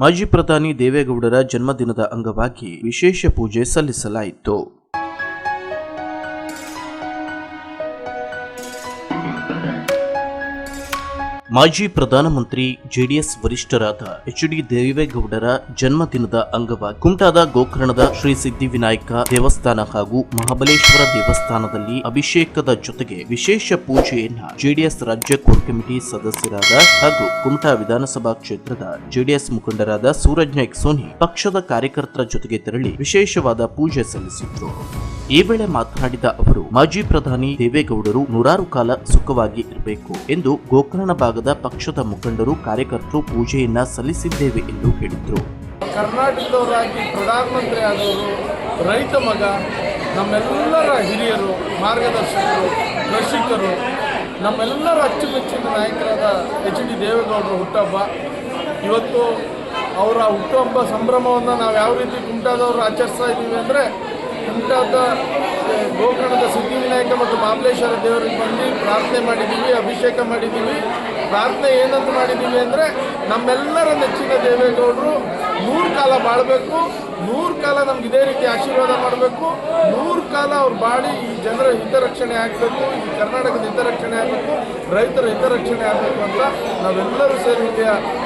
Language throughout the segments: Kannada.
ಮಾಜಿ ಪ್ರಧಾನಿ ದೇವೇಗೌಡರ ಜನ್ಮದಿನದ ಅಂಗವಾಗಿ ವಿಶೇಷ ಪೂಜೆ ಸಲ್ಲಿಸಲಾಯಿತು. ಮಾಜಿ ಪ್ರಧಾನಮಂತ್ರಿ ಜೆಡಿಎಸ್ ವರಿಷ್ಠರಾದ ಎಚ್ ಡಿ ದೇವೇಗೌಡರ ಜನ್ಮದಿನದ ಅಂಗವಾಗಿ ಕುಮಟಾದ ಗೋಕರ್ಣದ ಶ್ರೀ ಸಿದ್ಧಿವಿನಾಯಕ ದೇವಸ್ಥಾನ ಹಾಗೂ ಮಹಾಬಲೇಶ್ವರ ದೇವಸ್ಥಾನದಲ್ಲಿ ಅಭಿಷೇಕದ ಜೊತೆಗೆ ವಿಶೇಷ ಪೂಜೆಯನ್ನ ಜೆಡಿಎಸ್ ರಾಜ್ಯ ಕೋರ್ ಕಮಿಟಿ ಸದಸ್ಯರಾದ ಹಾಗೂ ಕುಮಟಾ ವಿಧಾನಸಭಾ ಕ್ಷೇತ್ರದ ಜೆಡಿಎಸ್ ಮುಖಂಡರಾದ ಸೂರಜ್ ನಾಯ್ಕ್ ಸೋನಿ ಪಕ್ಷದ ಕಾರ್ಯಕರ್ತರ ಜೊತೆಗೆ ತೆರಳಿ ವಿಶೇಷವಾದ ಪೂಜೆ ಸಲ್ಲಿಸಿದ್ರು. ಈ ವೇಳೆ ಮಾತನಾಡಿದ ಅವರು, ಮಾಜಿ ಪ್ರಧಾನಿ ದೇವೇಗೌಡರು ನೂರಾರು ಕಾಲ ಸುಖವಾಗಿ ಇರಬೇಕು ಎಂದು ಗೋಕರ್ಣ ಭಾಗದ ಪಕ್ಷದ ಮುಖಂಡರು ಕಾರ್ಯಕರ್ತರು ಪೂಜೆಯನ್ನ ಸಲ್ಲಿಸಿದ್ದೇವೆ ಎಂದು ಹೇಳಿದರು. ಕರ್ನಾಟಕದವರಾಗಿ ಪ್ರಧಾನಮಂತ್ರಿ ಆದವರು ರೈತ ಮಗ, ನಮ್ಮೆಲ್ಲರ ಹಿರಿಯರು, ಮಾರ್ಗದರ್ಶಕರು ಕೃಷಿಕರು ನಮ್ಮೆಲ್ಲರ ಅಚ್ಚುಮೆಚ್ಚಿನ ನಾಯಕರಾದ ಎಚ್ ಡಿ ದೇವೇಗೌಡರು ಹುಟ್ಟಹಬ್ಬ. ಇವತ್ತು ಅವರ ಹುಟ್ಟುಹಬ್ಬ ಸಂಭ್ರಮವನ್ನು ನಾವು ಯಾವ ರೀತಿ ಕುಮಟಾದವರು ಆಚರಿಸ್ತಾ ಇದ್ದೀವಿ ಅಂದರೆ, ಕುಮಟಾದ ಗೋಕರ್ಣದ ಸಿದ್ಧಿವಿನಾಯಕ ಮತ್ತು ಮಹಾಬಲೇಶ್ವರ ದೇವರಿಗೆ ಬಂದು ಪ್ರಾರ್ಥನೆ ಮಾಡಿದ್ದೀವಿ, ಅಭಿಷೇಕ ಮಾಡಿದ್ದೀವಿ. ಪ್ರಾರ್ಥನೆ ಏನಂತ ಮಾಡಿದ್ದೀವಿ ಅಂದರೆ ನಮ್ಮೆಲ್ಲರ ನೆಚ್ಚಿನ ದೇವೇಗೌಡರು ನೂರು ಕಾಲ ಬಾಳಬೇಕು, ನೂರು ಕಾಲ ನಮ್ಗೆ ಇದೇ ರೀತಿ ಆಶೀರ್ವಾದ ಮಾಡಬೇಕು, ನೂರು ಕಾಲ ಅವ್ರು ಬಾಳಿ ಈ ಜನರ ಹಿತರಕ್ಷಣೆ ಆಗಬೇಕು, ಈ ಕರ್ನಾಟಕದ ಹಿತರಕ್ಷಣೆ ಆಗಬೇಕು, ರೈತರ ಹಿತರಕ್ಷಣೆ ಆಗಬೇಕು ಅಂತ ನಾವೆಲ್ಲರೂ ಸೇರಿ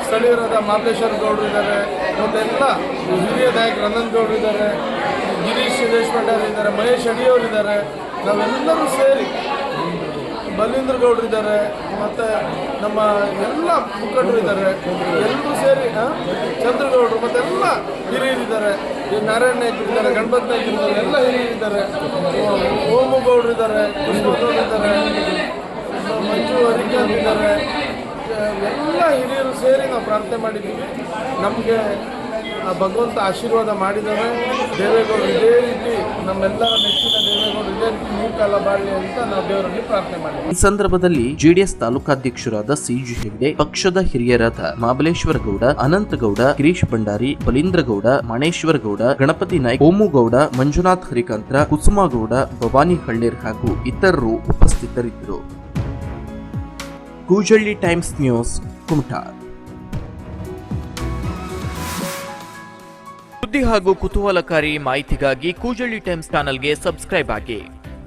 ಸ್ಥಳೀಯರಾದ ಮಾಲೇಶ್ವರ ಗೌಡರು ಇದ್ದಾರೆ, ಮತ್ತೆಲ್ಲ ಹಿರಿಯ ನಾಯಕ ಆನಂದ್ ಗೌಡರು ಇದ್ದಾರೆ, ಗಿರೀಶ್ ದೇಶಪಾಂಡೆ ಇದ್ದಾರೆ, ಮಹೇಶ್ ಅಡಿಯವರು ಇದ್ದಾರೆ, ನಾವೆಲ್ಲರೂ ಸೇರಿ ಬಲೀಂದ್ರ ಗೌಡ್ರು ಇದ್ದಾರೆ, ಮತ್ತು ನಮ್ಮ ಎಲ್ಲ ಮುಖಂಡರು ಇದ್ದಾರೆ ಎಲ್ಲರೂ ಸೇರಿ ಚಂದ್ರಗೌಡರು ಮತ್ತೆಲ್ಲ ಹಿರಿಯರಿದ್ದಾರೆ ಈ ನಾರಾಯಣ ನಾಯ್ಕರು ಇದ್ದಾರೆ, ಗಣಪತಿ ನಾಯ್ಕರು ಇದ್ದಾರೆ, ಎಲ್ಲ ಹಿರಿಯರಿದ್ದಾರೆ ಓಮು ಗೌಡ್ರು ಇದ್ದಾರೆ, ಕೃಷ್ಣಗೌಡರು ಇದ್ದಾರೆ, ಮಂಜು ಹರಿಕಾಂತ್ ಇದ್ದಾರೆ. ಎಲ್ಲ ಹಿರಿಯರು ಸೇರಿ ನಾವು ಪ್ರಾರ್ಥನೆ ಮಾಡಿದ್ದೀವಿ. ನಮಗೆ ಆ ಭಗವಂತ ಆಶೀರ್ವಾದ ಮಾಡಿದ್ದಾರೆ. ದೇವೇಗೌಡರು ಇದೇ ರೀತಿ ನಮ್ಮೆಲ್ಲರ ನೆಚ್ಚಿನ ಮೂರು ಈ ಸಂದರ್ಭದಲ್ಲಿ ಜೆಡಿಎಸ್ ತಾಲೂಕಾಧ್ಯಕ್ಷರಾದ ಸಿಜು ಹೆಗ್ಡೆ, ಪಕ್ಷದ ಹಿರಿಯರಾದ ಮಹಾಬಲೇಶ್ವರ ಗೌಡ ಅನಂತಗೌಡ ಗಿರೀಶ್ ಭಂಡಾರಿ ಬಲೀಂದ್ರಗೌಡ ಮಣೇಶ್ವರ ಗೌಡ, ಗಣಪತಿ ನಾಯ್ಕ ಓಮುಗೌಡ ಮಂಜುನಾಥ್ ಹರಿಕಾಂತ್ರ ಕುಸುಮಗೌಡ ಭವಾನಿ ಹಳ್ಳೇರ್ ಹಾಗೂ ಇತರರು ಉಪಸ್ಥಿತರಿದ್ದರು. Kujalli Times News, Kumta. ಸುದ್ದಿ ಹಾಗೂ ಕುತೂಹಲಕಾರಿ ಮಾಹಿತಿಗಾಗಿ ಕೂಜಳ್ಳಿ ಟೈಮ್ಸ್ ಚಾನಲ್ಗೆ ಸಬ್ಸ್ಕ್ರೈಬ್ ಆಗಿ.